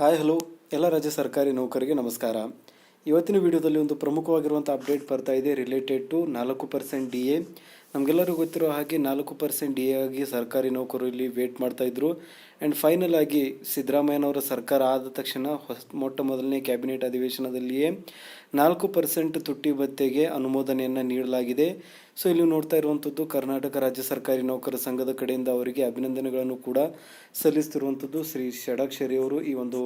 Hi, hello. ಎಲ್ಲ ರಾಜ್ಯ ಸರ್ಕಾರಿ ನೌಕರಿಗೆ ನಮಸ್ಕಾರ. ಇವತ್ತಿನ ವಿಡಿಯೋದಲ್ಲಿ ಒಂದು ಪ್ರಮುಖವಾಗಿರುವಂಥ ಅಪ್ಡೇಟ್ ಬರ್ತಾ ಇದೆ. ರಿಲೇಟೆಡ್ ಟು ನಾಲ್ಕು ಪರ್ಸೆಂಟ್ ಡಿ ಎ ನಮಗೆಲ್ಲರಿಗೂ ಗೊತ್ತಿರೋ ಹಾಗೆ ನಾಲ್ಕು ಪರ್ಸೆಂಟ್ ಡಿ ಆಗಿ ಸರ್ಕಾರಿ ನೌಕರರು ಇಲ್ಲಿ ವೇಟ್ ಮಾಡ್ತಾ ಇದ್ರು. ಆ್ಯಂಡ್ ಫೈನಲ್ ಆಗಿ ಸಿದ್ದರಾಮಯ್ಯನವರ ಸರ್ಕಾರ ಆದ ತಕ್ಷಣ ಹೊಸ, ಮೊಟ್ಟ ಮೊದಲನೇ ಕ್ಯಾಬಿನೆಟ್ ಅಧಿವೇಶನದಲ್ಲಿಯೇ ನಾಲ್ಕು ಪರ್ಸೆಂಟ್ ತುಟ್ಟಿ ಭತ್ಯೆಗೆ ಅನುಮೋದನೆಯನ್ನು ನೀಡಲಾಗಿದೆ. ಸೊ ಇಲ್ಲಿ ನೋಡ್ತಾ ಇರುವಂಥದ್ದು ಕರ್ನಾಟಕ ರಾಜ್ಯ ಸರ್ಕಾರಿ ನೌಕರ ಸಂಘದ ಕಡೆಯಿಂದ ಅವರಿಗೆ ಅಭಿನಂದನೆಗಳನ್ನು ಕೂಡ ಸಲ್ಲಿಸ್ತಿರುವಂಥದ್ದು ಶ್ರೀ ಷಡಾಕ್ಷರಿ ಅವರು ಈ ಒಂದು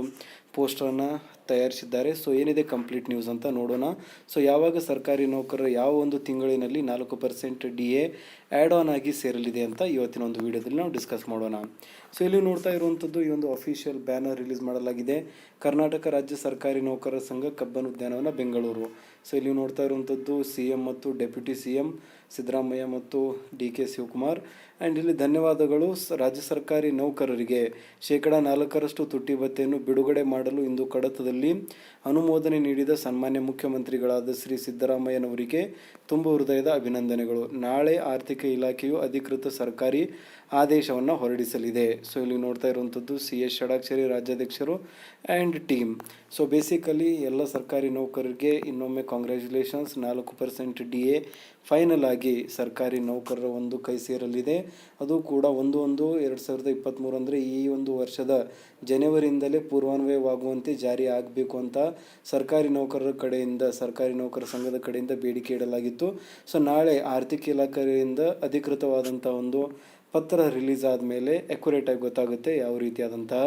ಪೋಸ್ಟರನ್ನು ತಯಾರಿಸಿದ್ದಾರೆ. ಸೊ ಏನಿದೆ ಕಂಪ್ಲೀಟ್ ನ್ಯೂಸ್ ಅಂತ ನೋಡೋಣ. ಸೊ ಯಾವಾಗ ಸರ್ಕಾರಿ ನೌಕರರು ಯಾವ ಒಂದು ತಿಂಗಳಿನಲ್ಲಿ ನಾಲ್ಕು percent D A add on ಆಗಿ ಸೇರಲಿದೆ ಅಂತ ಇವತ್ತಿನ ಒಂದು ವಿಡಿಯೋದಲ್ಲಿ ನಾವು ಡಿಸ್ಕಸ್ ಮಾಡೋಣ. ಸೊ ಇಲ್ಲಿ ನೋಡ್ತಾ ಇರುವಂಥದ್ದು ಈ ಒಂದು ಅಫಿಷಿಯಲ್ ಬ್ಯಾನರ್ ರಿಲೀಸ್ ಮಾಡಲಾಗಿದೆ. ಕರ್ನಾಟಕ ರಾಜ್ಯ ಸರ್ಕಾರಿ ನೌಕರರ ಸಂಘ ಕಬ್ಬನ್ ಉದ್ಯಾನವನ, ಬೆಂಗಳೂರು. ಸೊ ಇಲ್ಲಿ ನೋಡ್ತಾ ಇರುವಂಥದ್ದು ಸಿ ಎಂ ಮತ್ತು ಡೆಪ್ಯೂಟಿ ಸಿ ಎಂ ಸಿದ್ದರಾಮಯ್ಯ ಮತ್ತು ಡಿ ಕೆ ಶಿವಕುಮಾರ್. ಆ್ಯಂಡ್ ಇಲ್ಲಿ ಧನ್ಯವಾದಗಳು ರಾಜ್ಯ ಸರ್ಕಾರಿ ನೌಕರರಿಗೆ. ಶೇಕಡ ನಾಲ್ಕರಷ್ಟು ತುಟ್ಟಿ ಭತ್ತೆಯನ್ನು ಬಿಡುಗಡೆ ಮಾಡಲು ಇಂದು ಕಡತದಲ್ಲಿ ಅನುಮೋದನೆ ನೀಡಿದ ಸನ್ಮಾನ್ಯ ಮುಖ್ಯಮಂತ್ರಿಗಳಾದ ಶ್ರೀ ಸಿದ್ದರಾಮಯ್ಯನವರಿಗೆ ತುಂಬ ಹೃದಯದ ಅಭಿನಂದನೆಗಳು. ನಾಳೆ ಆರ್ಥಿಕ ಇಲಾಖೆಯು ಅಧಿಕೃತ ಸರ್ಕಾರಿ ಆದೇಶವನ್ನು ಹೊರಡಿಸಲಿದೆ. ಸೊ ಇಲ್ಲಿ ನೋಡ್ತಾ ಇರುವಂಥದ್ದು ಸಿ ಎಸ್ ಷಡಾಕ್ಷರಿ ರಾಜ್ಯಾಧ್ಯಕ್ಷರು ಆ್ಯಂಡ್ ಟೀಮ್ ಸೊ ಬೇಸಿಕಲಿ ಎಲ್ಲ ಸರ್ಕಾರಿ ನೌಕರರಿಗೆ ಇನ್ನೊಮ್ಮೆ ಕಾಂಗ್ರ್ಯಾಚುಲೇಷನ್ಸ್ ನಾಲ್ಕು ಪರ್ಸೆಂಟ್ ಡಿ ಎ ಫೈನಲ್ ಆಗಿ ಸರ್ಕಾರಿ ನೌಕರರ ಒಂದು ಕೈ ಸೇರಲಿದೆ. ಅದು ಕೂಡ ಒಂದು ಒಂದು ಎರಡು ಸಾವಿರದ ಇಪ್ಪತ್ತ್ಮೂರು ಅಂದರೆ ಈ ಒಂದು ವರ್ಷದ ಜನವರಿಯಿಂದಲೇ ಪೂರ್ವಾನ್ವಯವಾಗುವಂತೆ ಜಾರಿ ಆಗಬೇಕು ಅಂತ ಸರ್ಕಾರಿ ನೌಕರರ ಕಡೆಯಿಂದ, ಸರ್ಕಾರಿ ನೌಕರ ಸಂಘದ ಕಡೆಯಿಂದ ಬೇಡಿಕೆ ಇಡಲಾಗಿತ್ತು. ಸೊ ನಾಳೆ ಆರ್ಥಿಕ ಇಲಾಖೆಯಿಂದ ಅಧಿಕೃತವಾದಂಥ ಒಂದು ಪತ್ರ ರಿಲೀಸ್ ಆದಮೇಲೆ ಆಗಿ ಗೊತ್ತಾಗುತ್ತೆ ಯಾವ ರೀತಿಯಾದಂತಹ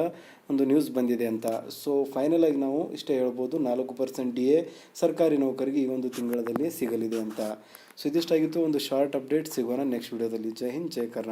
ಒಂದು ನ್ಯೂಸ್ ಬಂದಿದೆ ಅಂತ. ಸೊ ಫೈನಲ್ ಆಗಿ ನಾವು ಇಷ್ಟೇ ಹೇಳ್ಬೋದು, ನಾಲ್ಕು ಪರ್ಸೆಂಟ್ ಡಿ ಎ ಸರ್ಕಾರಿ ನೌಕರಿಗೆ ಈ ಒಂದು ತಿಂಗಳಲ್ಲಿ ಸಿಗಲಿದೆ ಅಂತ. ಸೊ ಇದಿಷ್ಟಾಗಿತ್ತು, ಒಂದು ಶಾರ್ಟ್ ಅಪ್ಡೇಟ್ ಸಿಗೋಣ ನೆಕ್ಸ್ಟ್ ವಿಡಿಯೋದಲ್ಲಿ ಜೈ ಹಿಂದ್, ಜೈ ಕರ್ನಾಟಕ.